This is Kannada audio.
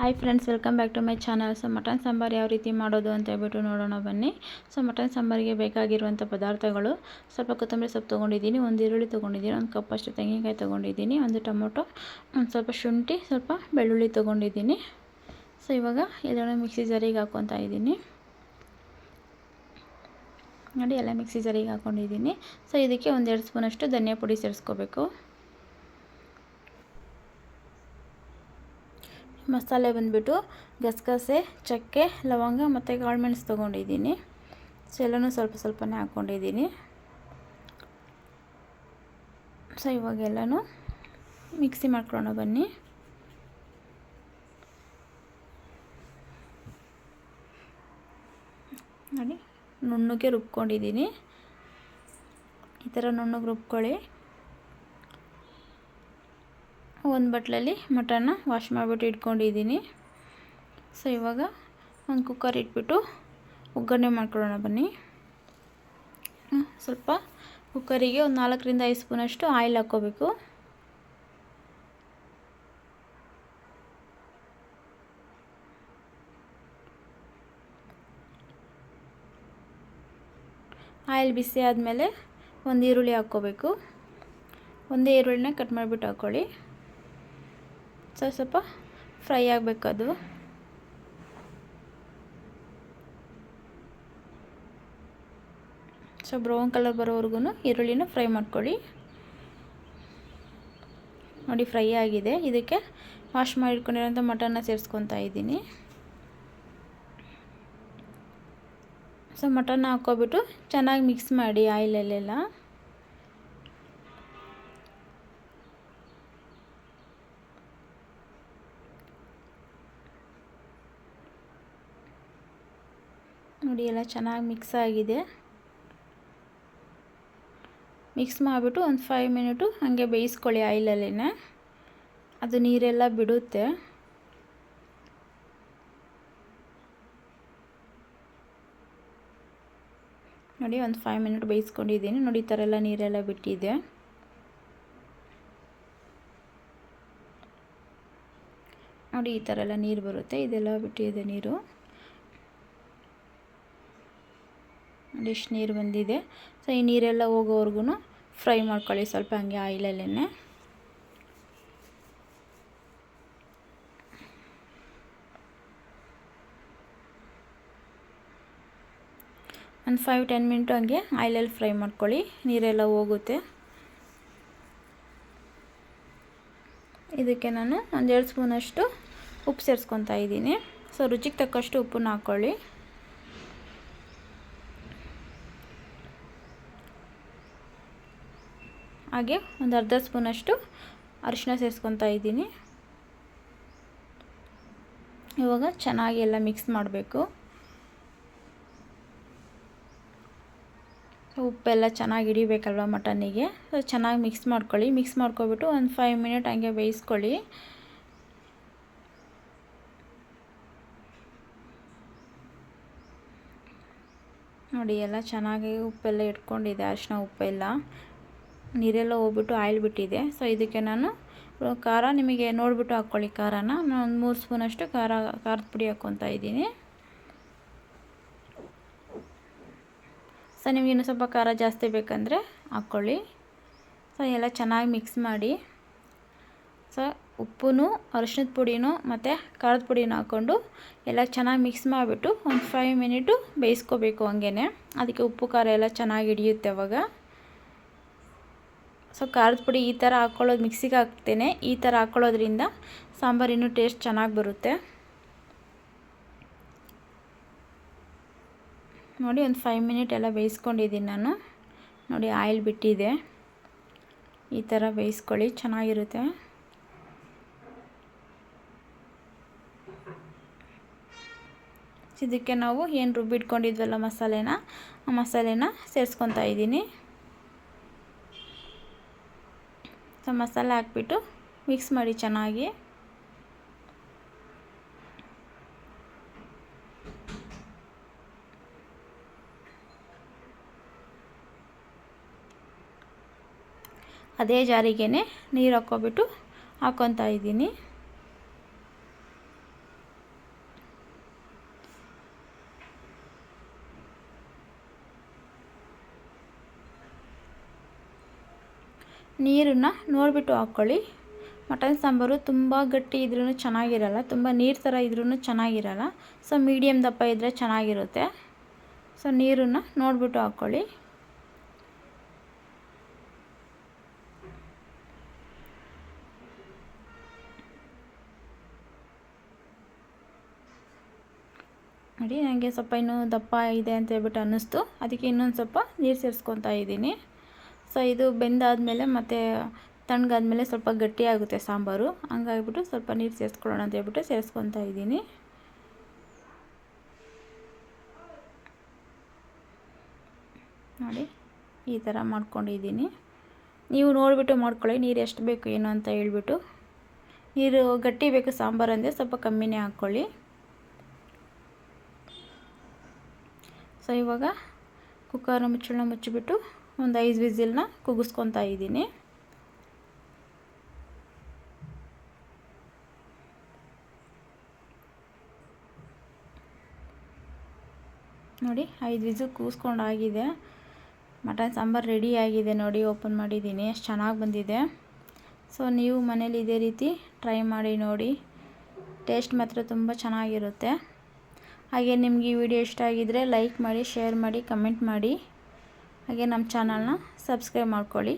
Hi friends welcome back to my channel so mutton sambar ಯಾವ ರೀತಿ ಮಾಡೋದು ಅಂತ ಹೇಳ್ಬಿಟ್ಟು ನೋಡೋಣ ಬನ್ನಿ. ಸೊ ಮಟನ್ ಸಾಂಬಾರಿಗೆ ಬೇಕಾಗಿರುವಂಥ ಪದಾರ್ಥಗಳು. ಸ್ವಲ್ಪ ಕೊತ್ತಂಬರಿ ಸೊಪ್ಪು ತೊಗೊಂಡಿದ್ದೀನಿ, ಒಂದು ಈರುಳ್ಳಿ ತೊಗೊಂಡಿದ್ದೀನಿ, ಒಂದು ಕಪ್ಪಷ್ಟು ತೆಂಗಿನಕಾಯಿ ತೊಗೊಂಡಿದ್ದೀನಿ, ಒಂದು ಟೊಮೊಟೊ, ಒಂದು ಸ್ವಲ್ಪ ಶುಂಠಿ, ಸ್ವಲ್ಪ ಬೆಳ್ಳುಳ್ಳಿ ತೊಗೊಂಡಿದ್ದೀನಿ. ಸೊ ಇವಾಗ ಎಲ್ಲ ಮಿಕ್ಸಿ ಜರಿಗೆ ಹಾಕ್ಕೊತಾ ಇದ್ದೀನಿ. ನೋಡಿ, ಎಲ್ಲ ಮಿಕ್ಸಿ ಜರಿಗೆ ಹಾಕ್ಕೊಂಡಿದ್ದೀನಿ ಸೊ ಇದಕ್ಕೆ ಒಂದೆರಡು ಸ್ಪೂನಷ್ಟು ಧನಿಯಾ ಪುಡಿ ಸೇರಿಸ್ಕೋಬೇಕು. ಮಸಾಲೆ ಬಂದುಬಿಟ್ಟು ಗಸಗಸೆ, ಚಕ್ಕೆ, ಲವಂಗ ಮತ್ತು ಕಾಳುಮೆಣಸು ತೊಗೊಂಡಿದ್ದೀನಿ. ಸೊ ಎಲ್ಲನೂ ಸ್ವಲ್ಪ ಸ್ವಲ್ಪನೇ ಹಾಕ್ಕೊಂಡಿದ್ದೀನಿ ಸೊ, ಇವಾಗೆಲ್ಲನೂ ಮಿಕ್ಸಿ ಮಾಡ್ಕೊಳ್ಳೋಣ ಬನ್ನಿ. ನೋಡಿ, ನುಣ್ಣಗೆ ರುಬ್ಕೊಂಡಿದ್ದೀನಿ. ಈ ಥರ ನುಣ್ಣಗೆ ರುಬ್ಕೊಳ್ಳಿ. ಒಂದು ಬಟ್ಲಲ್ಲಿ ಮಟನ್ನ ವಾಶ್ ಮಾಡಿಬಿಟ್ಟು ಇಟ್ಕೊಂಡಿದ್ದೀನಿ. ಸೊ ಇವಾಗ ಒಂದು ಕುಕ್ಕರ್ ಇಟ್ಬಿಟ್ಟು ಒಗ್ಗರಣೆ ಮಾಡ್ಕೊಳ್ಳೋಣ ಬನ್ನಿ. ಸ್ವಲ್ಪ ಕುಕ್ಕರಿಗೆ ಒಂದು ನಾಲ್ಕರಿಂದ ಐದು ಸ್ಪೂನಷ್ಟು ಆಯಿಲ್ ಹಾಕ್ಕೋಬೇಕು. ಆಯಿಲ್ ಬಿಸಿ ಆದಮೇಲೆ ಒಂದು ಈರುಳ್ಳಿ ಹಾಕ್ಕೋಬೇಕು. ಒಂದೇ ಈರುಳ್ಳಿನ ಕಟ್ ಮಾಡಿಬಿಟ್ಟು ಹಾಕ್ಕೊಳ್ಳಿ ಸ್ವಲ್ಪ ಸ್ವಲ್ಪ ಫ್ರೈ ಆಗಬೇಕು ಅದು. ಸೊ ಬ್ರೌನ್ ಕಲರ್ ಬರೋವರೆಗೂ ಈರುಳ್ಳಿನ ಫ್ರೈ ಮಾಡ್ಕೊಳ್ಳಿ. ನೋಡಿ ಫ್ರೈ ಆಗಿದೆ. ಇದಕ್ಕೆ ವಾಶ್ ಮಾಡಿಟ್ಕೊಂಡಿರೋಂಥ ಮಟನ್ನ ಸೇರಿಸ್ಕೊತಾ ಇದ್ದೀನಿ. ಸೊ ಮಟನ್ನ ಹಾಕ್ಕೊಬಿಟ್ಟು ಚೆನ್ನಾಗಿ ಮಿಕ್ಸ್ ಮಾಡಿ ಆಯಿಲಲ್ಲೆಲ್ಲ. ನೋಡಿ ಎಲ್ಲ ಚೆನ್ನಾಗಿ ಮಿಕ್ಸ್ ಆಗಿದೆ. ಮಿಕ್ಸ್ ಮಾಡಿಬಿಟ್ಟು ಒಂದು ಫೈವ್ ಮಿನಿಟು ಹಾಗೆ ಬೇಯಿಸ್ಕೊಳ್ಳಿ ಆಯಿಲಲ್ಲೇ ಅದು ನೀರೆಲ್ಲ ಬಿಡುತ್ತೆ. ನೋಡಿ ಒಂದು ಫೈವ್ ಮಿನಿಟ್ ಬೇಯಿಸ್ಕೊಂಡಿದ್ದೀನಿ. ನೋಡಿ ಈ ಥರ ಎಲ್ಲ ನೀರೆಲ್ಲ ಬಿಟ್ಟಿದೆ. ನೋಡಿ ಈ ಥರ ಎಲ್ಲ ನೀರು ಬರುತ್ತೆ. ಇದೆಲ್ಲ ಬಿಟ್ಟಿದೆ ನೀರು. ಇಷ್ಟು ನೀರು ಬಂದಿದೆ. ಸೊ ಈ ನೀರೆಲ್ಲ ಹೋಗೋವರೆಗೂ ಫ್ರೈ ಮಾಡ್ಕೊಳ್ಳಿ ಸ್ವಲ್ಪ ಹಂಗೆ ಆಯಿಲಲ್ಲೇ ಒಂದು ಫೈವ್ ಟೆನ್ ಮಿನಿಟು ಹಂಗೆ ಆಯಿಲಲ್ಲಿ ಫ್ರೈ ಮಾಡ್ಕೊಳ್ಳಿ. ನೀರೆಲ್ಲ ಹೋಗುತ್ತೆ. ಇದಕ್ಕೆ ನಾನು ಒಂದೆರಡು ಸ್ಪೂನಷ್ಟು ಉಪ್ಪು ಸೇರಿಸ್ಕೊತಾ ಇದ್ದೀನಿ. ಸೊ ರುಚಿಗೆ ತಕ್ಕಷ್ಟು ಉಪ್ಪನ್ನು ಹಾಕ್ಕೊಳ್ಳಿ ಹಾಗೆ ಒಂದು ಅರ್ಧ ಸ್ಪೂನಷ್ಟು ಅರಿಶಿನ ಸೇರಿಸ್ಕೊತಾ ಇದ್ದೀನಿ. ಇವಾಗ ಚೆನ್ನಾಗಿ ಎಲ್ಲ ಮಿಕ್ಸ್ ಮಾಡಬೇಕು. ಉಪ್ಪೆಲ್ಲ ಚೆನ್ನಾಗಿ ಹಿಡಿಬೇಕಲ್ವ ಮಟನಿಗೆ ಸೊ, ಚೆನ್ನಾಗಿ ಮಿಕ್ಸ್ ಮಾಡ್ಕೊಳ್ಳಿ. ಮಿಕ್ಸ್ ಮಾಡ್ಕೊಬಿಟ್ಟು ಒಂದು ಫೈವ್ ಮಿನಿಟ್ ಹಂಗೆ ಬೇಯಿಸ್ಕೊಳ್ಳಿ. ನೋಡಿ, ಎಲ್ಲ ಚೆನ್ನಾಗಿ ಉಪ್ಪೆಲ್ಲ ಇಟ್ಕೊಂಡಿದೆ ಅರಿಶಿನ ಉಪ್ಪೆಲ್ಲ. ನೀರೆಲ್ಲ ಹೋಗ್ಬಿಟ್ಟು ಆಯಿಲ್ ಬಿಟ್ಟಿದೆ. ಸೊ ಇದಕ್ಕೆ ನಾನು ಖಾರ ನಿಮಗೆ ನೋಡಿಬಿಟ್ಟು ಹಾಕ್ಕೊಳ್ಳಿ ಖಾರನ. ನಾನು ಒಂದು ಮೂರು ಸ್ಪೂನಷ್ಟು ಖಾರ, ಖಾರದ ಪುಡಿ ಹಾಕ್ಕೊತಾ ಇದ್ದೀನಿ. ಸೊ ನಿಮಗೆ ಇನ್ನೂ ಸ್ವಲ್ಪ ಖಾರ ಜಾಸ್ತಿ ಬೇಕಂದರೆ ಹಾಕ್ಕೊಳ್ಳಿ. ಸೊ ಎಲ್ಲ ಚೆನ್ನಾಗಿ ಮಿಕ್ಸ್ ಮಾಡಿ. ಸೊ ಉಪ್ಪು ಅರಿಶಿಣದ ಪುಡಿನೂ ಮತ್ತು ಖಾರದ ಪುಡಿನೂ ಹಾಕ್ಕೊಂಡು ಎಲ್ಲ ಚೆನ್ನಾಗಿ ಮಿಕ್ಸ್ ಮಾಡಿಬಿಟ್ಟು ಒಂದು ಫೈವ್ ಮಿನಿಟು ಬೇಯಿಸ್ಕೋಬೇಕು ಹಂಗೇ ಅದಕ್ಕೆ ಉಪ್ಪು, ಖಾರ ಎಲ್ಲ ಚೆನ್ನಾಗಿ ಹಿಡಿಯುತ್ತೆ ಅವಾಗ. ಸೊ ಖಾರದ ಪುಡಿ ಈ ಥರ ಹಾಕ್ಕೊಳ್ಳೋದು ಮಿಕ್ಸಿಗೆ ಹಾಕ್ತೇನೆ. ಈ ಥರ ಹಾಕ್ಕೊಳ್ಳೋದ್ರಿಂದ ಸಾಂಬಾರು ಇನ್ನೂ ಟೇಸ್ಟ್ ಚೆನ್ನಾಗಿ ಬರುತ್ತೆ. ನೋಡಿ ಒಂದು ಫೈವ್ ಮಿನಿಟ್ ಎಲ್ಲ ಬೇಯಿಸ್ಕೊಂಡಿದ್ದೀನಿ ನಾನು. ನೋಡಿ ಆಯಿಲ್ ಬಿಟ್ಟಿದೆ. ಈ ಥರ ಬೇಯಿಸ್ಕೊಳ್ಳಿ, ಚೆನ್ನಾಗಿರುತ್ತೆ. ಇದಕ್ಕೆ ನಾವು ಏನು ರುಬ್ಬಿಟ್ಕೊಂಡಿದ್ವಲ್ಲ ಮಸಾಲೆನ, ಆ ಮಸಾಲೆನ ಸೇರಿಸ್ಕೊತಾ ಇದ್ದೀನಿ. ಮಸಾಲೆ ಹಾಕ್ಬಿಟ್ಟು ಮಿಕ್ಸ್ ಮಾಡಿ ಚೆನ್ನಾಗಿ. ಅದೇ ಜಾರಿಗೆ ನೀರು ಹಾಕ್ಕೊಬಿಟ್ಟು ಹಾಕ್ಕೊತಾ ಇದ್ದೀನಿ. ನೀರನ್ನು ನೋಡಿಬಿಟ್ಟು ಹಾಕ್ಕೊಳ್ಳಿ ಮಟನ್ ಸಾಂಬಾರು ತುಂಬ ಗಟ್ಟಿ ಇದ್ರೂ ಚೆನ್ನಾಗಿರಲ್ಲ, ತುಂಬ ನೀರು ಥರ ಇದ್ರೂ ಚೆನ್ನಾಗಿರಲ್ಲ ಸೊ ಮೀಡಿಯಮ್ ದಪ್ಪ ಇದ್ದರೆ ಚೆನ್ನಾಗಿರುತ್ತೆ. ಸೊ ನೀರನ್ನು ನೋಡಿಬಿಟ್ಟು ಹಾಕ್ಕೊಳ್ಳಿ ನೋಡಿ ನನಗೆ ಸ್ವಲ್ಪ ಇನ್ನೂ ದಪ್ಪ ಇದೆ ಅಂತ ಹೇಳ್ಬಿಟ್ಟು ಅನ್ನಿಸ್ತು. ಅದಕ್ಕೆ ಇನ್ನೊಂದು ಸ್ವಲ್ಪ ನೀರು ಸೇರಿಸ್ಕೊತಾ ಇದ್ದೀನಿ. ಸೊ ಇದು ಬೆಂದಾದಮೇಲೆ ಮತ್ತು ತಣ್ಣಗಾದ್ಮೇಲೆ ಸ್ವಲ್ಪ ಗಟ್ಟಿಯಾಗುತ್ತೆ ಸಾಂಬಾರು. ಹಂಗಾಗಿಬಿಟ್ಟು ಸ್ವಲ್ಪ ನೀರು ಸೇರಿಸ್ಕೊಳ್ಳೋಣ ಅಂತ ಹೇಳ್ಬಿಟ್ಟು ಸೇರಿಸ್ಕೊತಾ ಇದ್ದೀನಿ. ನೋಡಿ, ಈ ಥರ ಮಾಡ್ಕೊಂಡಿದ್ದೀನಿ. ನೀವು ನೋಡಿಬಿಟ್ಟು ಮಾಡ್ಕೊಳ್ಳಿ, ನೀರು ಎಷ್ಟು ಬೇಕು ಏನು ಅಂತ ಹೇಳ್ಬಿಟ್ಟು. ನೀರು ಗಟ್ಟಿ ಬೇಕು ಸಾಂಬಾರು ಅಂದರೆ ಸ್ವಲ್ಪ ಕಮ್ಮಿನೇ ಹಾಕ್ಕೊಳ್ಳಿ. ಸೊ ಇವಾಗ ಕುಕ್ಕರ್ನ ಮುಚ್ಚಳ ಮುಚ್ಚಿಬಿಟ್ಟು ಒಂದು ಐದು ವಿಸಿಲ್ನ ಕುಗ್ಗಿಸ್ಕೊತಾ ಇದ್ದೀನಿ. ನೋಡಿ, ಐದು ವಿಸಿಲ್ ಕೂಸ್ಕೊಂಡಾಗಿದೆ ಮಟನ್ ಸಾಂಬಾರು ರೆಡಿ ಆಗಿದೆ ನೋಡಿ, ಓಪನ್ ಮಾಡಿದ್ದೀನಿ. ಎಷ್ಟು ಚೆನ್ನಾಗಿ ಬಂದಿದೆ. ಸೊ, ನೀವು ಮನೇಲಿ ಇದೇ ರೀತಿ ಟ್ರೈ ಮಾಡಿ ನೋಡಿ. ಟೇಸ್ಟ್ ಮಾತ್ರ ತುಂಬ ಚೆನ್ನಾಗಿರುತ್ತೆ. ಹಾಗೆ ನಿಮಗೆ ಈ ವಿಡಿಯೋ ಇಷ್ಟ ಆಗಿದ್ದರೆ ಲೈಕ್ ಮಾಡಿ, ಶೇರ್ ಮಾಡಿ, ಕಮೆಂಟ್ ಮಾಡಿ. ಹಾಗೆ ನಮ್ಮ ಚಾನಲ್ನ ಸಬ್ಸ್ಕ್ರೈಬ್ ಮಾಡ್ಕೊಳ್ಳಿ.